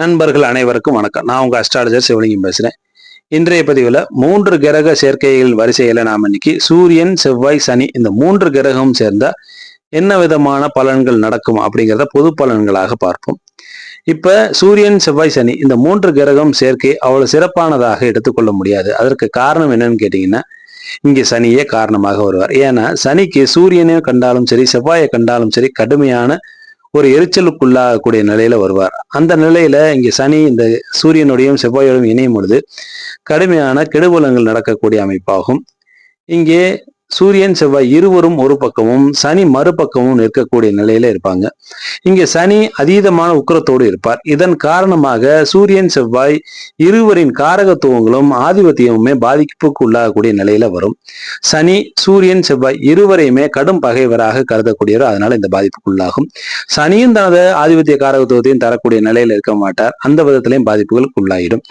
நண்பர்கள் அனைவருக்கும் வணக்கம். நான் உங்க அஸ்ட்ராலஜர் சிவலிங்கம் பேசுறேன். இன்றைய பதிவில் மூன்று கிரக சேர்க்கைகள் வரிசையில் நாம் இன்னைக்கு சூரியன் செவ்வாய் சனி இந்த மூன்று கிரகமும் சேர்ந்தா என்ன விதமான பலன்கள் நடக்கும் அப்படிங்கிறத பொது பலன்களாக பார்ப்போம். இப்ப சூரியன் செவ்வாய் சனி இந்த மூன்று கிரகம் சேர்க்கை அவ்வளவு சிறப்பானதாக எடுத்துக்கொள்ள முடியாது. அதற்கு காரணம் என்னன்னு கேட்டீங்கன்னா இங்கே சனியே காரணமாக வருவார். ஏன்னா சனிக்கு சூரியனை கண்டாலும் சரி செவ்வாயை கண்டாலும் சரி கடுமையான ஒரு எரிச்சலுக்குள்ளாகக்கூடிய நிலையில வருவார். அந்த நிலையில இங்க சனி இந்த சூரியனுடையும் செவ்வாயோடும் இணையும் பொழுது கடுமையான கெடுபலங்கள் நடக்கக்கூடிய அமைப்பாகும். இங்கே சூரியன் செவ்வாய் இருவரும் ஒரு பக்கமும் சனி மறுபக்கமும் நிற்கக்கூடிய நிலையில இருப்பாங்க. இங்க சனி அதீதமான உக்கிரத்தோடு இருப்பார். இதன் காரணமாக சூரியன் செவ்வாய் இருவரின் காரகத்துவங்களும் ஆதிபத்தியமுமே பாதிப்புக்கு உள்ளாகக்கூடிய நிலையில வரும். சனி சூரியன் செவ்வாய் இருவரையுமே கடும் பகைவராக கருதக்கூடியவர். அதனால இந்த பாதிப்புக்குள்ளாகும். சனியும் தனது ஆதிபத்திய காரகத்துவத்தையும் தரக்கூடிய நிலையில இருக்க மாட்டார். அந்த விதத்திலையும் பாதிப்புகளுக்கு உள்ளாயிடும்.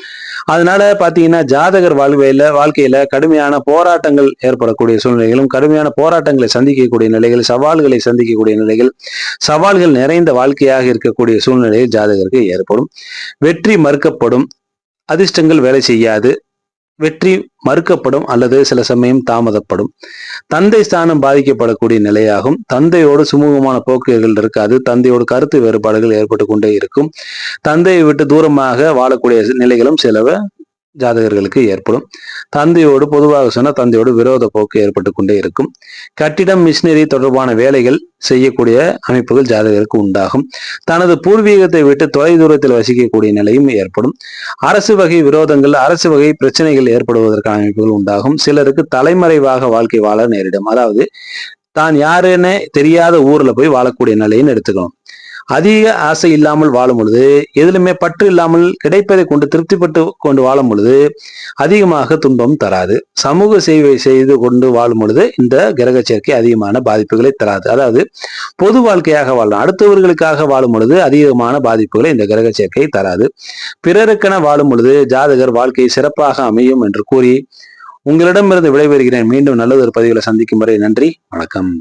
அதனால பாத்தீங்கன்னா ஜாதகர் வாழ்வையில வாழ்க்கையில கடுமையான போராட்டங்கள் ஏற்படக்கூடிய சூழ்நிலை நிலைகளும் கடுமையான போராட்டங்களை சந்திக்கக்கூடிய நிலைகள் சவால்களை சந்திக்கக்கூடிய நிலைகள் சவால்கள் நிறைந்த வாழ்க்கையாக இருக்கக்கூடிய சூழ்நிலையில் ஜாதகருக்கு ஏற்படும். வெற்றி மறுக்கப்படும் அதிர்ஷ்டங்கள் வேலை செய்யாது. வெற்றி மறுக்கப்படும் அல்லது சில சமயம் தாமதப்படும். தந்தை ஸ்தானம் பாதிக்கப்படக்கூடிய நிலையாகும். தந்தையோடு சுமூகமான போக்குகள் இருக்காது. தந்தையோடு கருத்து வேறுபாடுகள் ஏற்பட்டு கொண்டே இருக்கும். தந்தையை விட்டு தூரமாக வாழக்கூடிய நிலைகளும் சில ஜாதகர்களுக்கு ஏற்படும். தந்தையோடு பொதுவாக சொன்ன தந்தையோடு விரோத போக்கு ஏற்பட்டு கொண்டே இருக்கும். கட்டிடம் மிஷினரி தொடர்பான வேலைகள் செய்யக்கூடிய அமைப்புகள் ஜாதகருக்கு உண்டாகும். தனது பூர்வீகத்தை விட்டு தொலை தூரத்தில் வசிக்கக்கூடிய நிலையும் ஏற்படும். அரசு வகை விரோதங்கள் அரசு வகை பிரச்சனைகள் ஏற்படுவதற்கான அமைப்புகள் உண்டாகும். சிலருக்கு தலைமறைவாக வாழ்க்கை வாழ நேரிடும். அதாவது தான் யாருன்னு தெரியாத ஊர்ல போய் வாழக்கூடிய நிலைன்னு எடுத்துக்கணும். அதிக ஆசை இல்லாமல் வாழும் பொழுது எதிலுமே பற்று இல்லாமல் கிடைப்பதை கொண்டு திருப்திப்பட்டு கொண்டு வாழும் பொழுது அதிகமாக துன்பம் தராது. சமூக சேவை செய்து கொண்டு வாழும் பொழுது இந்த கிரக சேர்க்கை அதிகமான பாதிப்புகளை தராது. அதாவது பொது வாழ்க்கையாக வாழலாம். அடுத்தவர்களுக்காக வாழும் பொழுது அதிகமான பாதிப்புகளை இந்த கிரக சேர்க்கை தராது. பிறருக்கென வாழும் பொழுது ஜாதகர் வாழ்க்கை சிறப்பாக அமையும் என்று கூறி உங்களிடமிருந்து விடைபெறுகிறேன். மீண்டும் நல்லதொரு பதிவுகளை சந்திக்கும் வரை நன்றி வணக்கம்.